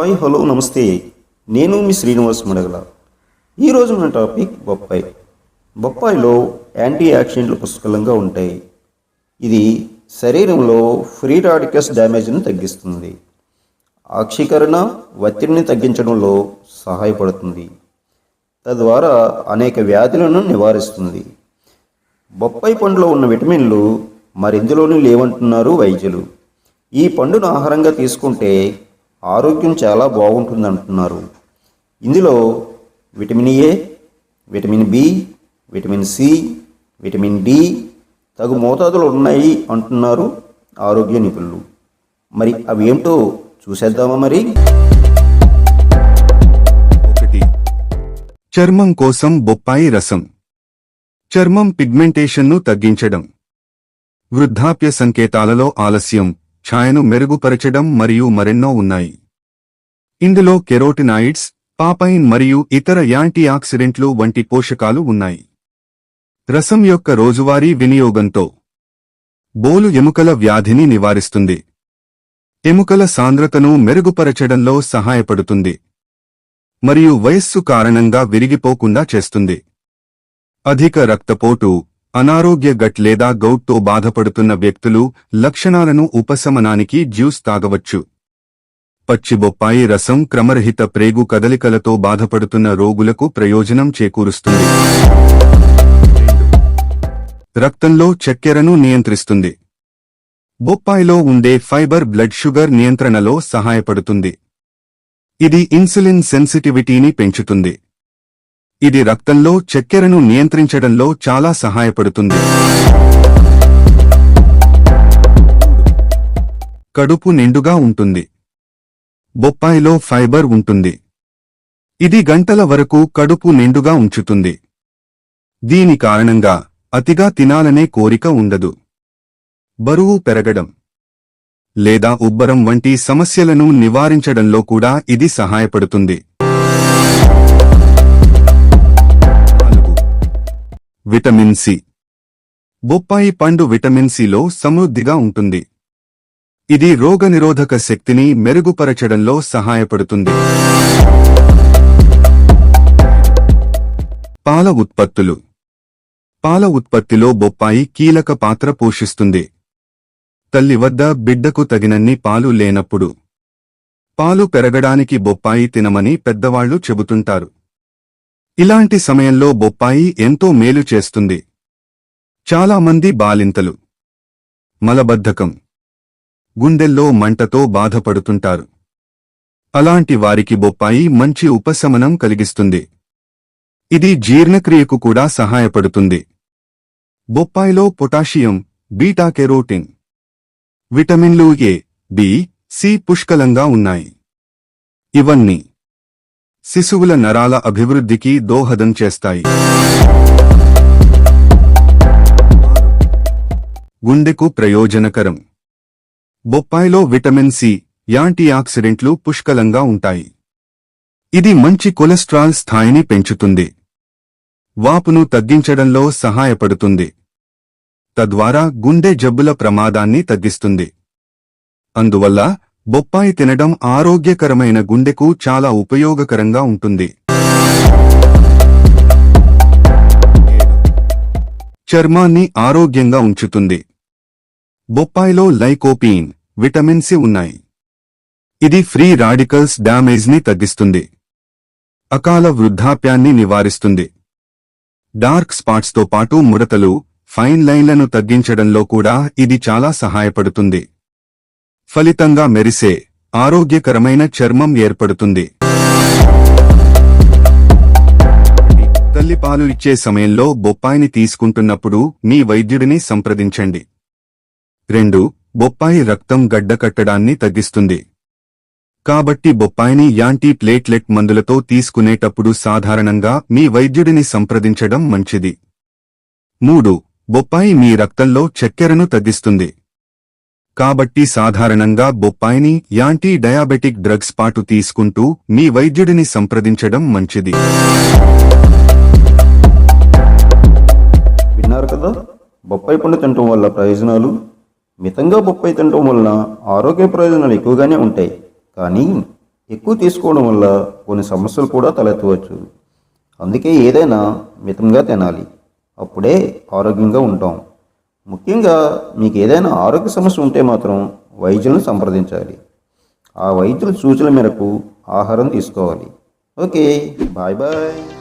Hi hello నమస్తే. నేను మీ శ్రీనివాస్ మడగల ఈరోజు మన టాపిక్ బొప్పాయి. బొప్పాయిలో యాంటీ ఆక్సిడెంట్లు పుష్కలంగా ఉంటాయి. ఇది శరీరంలో ఫ్రీ రాడికల్స్ డ్యామేజ్ని తగ్గిస్తుంది. ఆక్షీకరణ ఒత్తిడిని తగ్గించడంలో సహాయపడుతుంది. తద్వారా అనేక వ్యాధులను నివారిస్తుంది. బొప్పాయి పండులో ఉన్న విటమిన్లు మరిందులోనూ లేవంటున్నారు వైద్యులు. ఈ పండును ఆహారంగా తీసుకుంటే ఆరోగ్యం చాలా బాగుంటుంది అంటున్నారు. ఇందులో vitamin A vitamin B vitamin C vitamin D తగు మోతాదులు ఉన్నాయి అంటున్నారు ఆరోగ్య నిపుణులు. మరి అవి ఏంటో చూసేద్దామా మరి? ఒకటి. చర్మం కోసం బొప్పాయి రసం. చర్మం పిగ్మెంటేషన్ను తగ్గించడం. వృద్ధాప్య సంకేతాలలో ఆలస్యం. ఛాయను మెరుగుపరచడం మరియు మరెన్నో ఉన్నాయి. ఇందులో కెరోటినాయిడ్స్ పాపైన్ మరియు ఇతర యాంటీ ఆక్సిడెంట్లు వంటి పోషకాలు ఉన్నాయి. రసం యొక్క రోజువారీ వినియోగంతో బోలు ఎముకల వ్యాధిని నివారిస్తుంది. ఎముకల సాంద్రతను మెరుగుపరచడంలో సహాయపడుతుంది. మరియు వయస్సు కారణంగా విరిగిపోకుండా చేస్తుంది. అధిక రక్తపోటు అనారోగ్య గట్ లేదా గౌట్తో బాధపడుతున్న వ్యక్తులు లక్షణాలను ఉపశమనానికి జ్యూస్ తాగవచ్చు. పచ్చి బొప్పాయి రసం క్రమరహిత ప్రేగు కదలికలతో బాధపడుతున్న రోగులకు ప్రయోజనం చేకూరుస్తుంది. రక్తంలో చక్కెరను నియంత్రిస్తుంది. బొప్పాయిలో ఉండే ఫైబర్ బ్లడ్ షుగర్ నియంత్రణలో సహాయపడుతుంది. ఇది ఇన్సులిన్ సెన్సిటివిటీని పెంచుతుంది. ఇది రక్తంలో చక్కెరను నియంత్రించడంలో చాలా సహాయపడుతుంది. కడుపు నిండుగా ఉంటుంది. బొప్పాయిలో ఫైబర్ ఉంటుంది. ఇది గంటల వరకు కడుపు నిండుగా ఉంచుతుంది. దీని కారణంగా అతిగా తినాలనే కోరిక ఉండదు. బరువు పెరగడం లేదా ఉబ్బరం వంటి సమస్యలను నివారించడంలో కూడా ఇది సహాయపడుతుంది. Vitamin C. బొప్పాయి పండు విటమిన్ సిలో సమృద్ధిగా ఉంటుంది. ఇది రోగనిరోధక శక్తిని మెరుగుపరచడంలో సహాయపడుతుంది. పాల ఉత్పత్తులు. పాల ఉత్పత్తిలో బొప్పాయి కీలక పాత్ర పోషిస్తుంది. తల్లి వద్ద బిడ్డకు తగినన్ని పాలు లేనప్పుడు. పాలు పెరగడానికి బొప్పాయి తినమని పెద్దవాళ్ళు చెబుతుంటారు. ఇలాంటి సమయంలో బొప్పాయి ఎంతో మేలు చేస్తుంది. చాలా మంది బాలింతలు. మలబద్ధకం. గుండెల్లో మంటతో బాధపడుతుంటారు. అలాంటి వారికి బొప్పాయి మంచి ఉపశమనం కలిగిస్తుంది. ఇది జీర్ణక్రియకు కూడా సహాయపడుతుంది. బొప్పాయిలో పొటాషియం బీటా కెరోటిన్ విటమిన్లు ఏ బి సి పుష్కలంగా ఉన్నాయి. ఇవన్నీ శిశువుల నరాల అభివృద్ధికి దోహదం చేస్తాయి. గుండెకు ప్రయోజనకరం. బొప్పాయిలో విటమిన్ సి యాంటీ ఆక్సిడెంట్లు పుష్కలంగా ఉంటాయి. ఇది మంచి కొలెస్ట్రాల్ స్థాయిని పెంచుతుంది. వాపును తగ్గించడంలో సహాయపడుతుంది. తద్వారా గుండె జబ్బుల ప్రమాదాన్ని తగ్గిస్తుంది. అందువల్ల బొప్పాయి తినడం ఆరోగ్యకరమైన గుండెకు చాలా ఉపయోగకరంగా ఉంటుంది. చర్మాన్ని ఆరోగ్యంగా ఉంచుతుంది. బొప్పాయిలో లైకోపీన్ విటమిన్ సి ఉన్నాయి. ఇది ఫ్రీ రాడికల్స్ డ్యామేజ్ని తగ్గిస్తుంది. అకాల వృద్ధాప్యాన్ని నివారిస్తుంది. డార్క్ స్పాట్స్తో పాటు ముడతలు ఫైన్ లైన్లను తగ్గించడంలో కూడా ఇది చాలా సహాయపడుతుంది. ఫలితంగా మెరిసే ఆరోగ్యకరమైన చర్మం ఏర్పడుతుంది. తల్లి పాలు ఇచ్చే సమయంలో బొప్పాయిని తీసుకుంటున్నప్పుడు మీ వైద్యుడిని సంప్రదించండి. రెండు బొప్పాయి రక్తం గడ్డకట్టడాన్ని తగ్గిస్తుంది. కాబట్టి బొప్పాయిని యాంటీ ప్లేట్లెట్ మందులతో తీసుకునేటప్పుడు సాధారణంగా మీ వైద్యుడిని సంప్రదించడం మంచిది. మూడు బొప్పాయి మీ రక్తంలో చక్కెరను తగ్గిస్తుంది. కాబట్టి సాధారణంగా బొప్పాయిని యాంటీ డయాబెటిక్ డ్రగ్స్ పాటు తీసుకుంటూ మీ వైద్యుడిని సంప్రదించడం మంచిది. విన్నారు కదా? బొప్పాయి పండు తినటం వల్ల ప్రయోజనాలు? మితంగా బొప్పాయి తినటం వలన ఆరోగ్య ప్రయోజనాలు ఎక్కువగానే ఉంటాయి. కానీ ఎక్కువ తీసుకోవడం వల్ల కొన్ని సమస్యలు కూడా తలెత్తవచ్చు. అందుకే ఏదైనా మితంగా తినాలి. అప్పుడే ఆరోగ్యంగా ఉంటాం. ముఖ్యంగా మీకు ఏదైనా ఆరోగ్య సమస్య ఉంటే మాత్రం వైద్యులను సంప్రదించాలి. ఆ వైద్యుల సూచనల మేరకు ఆహారం తీసుకోవాలి. Okay bye bye.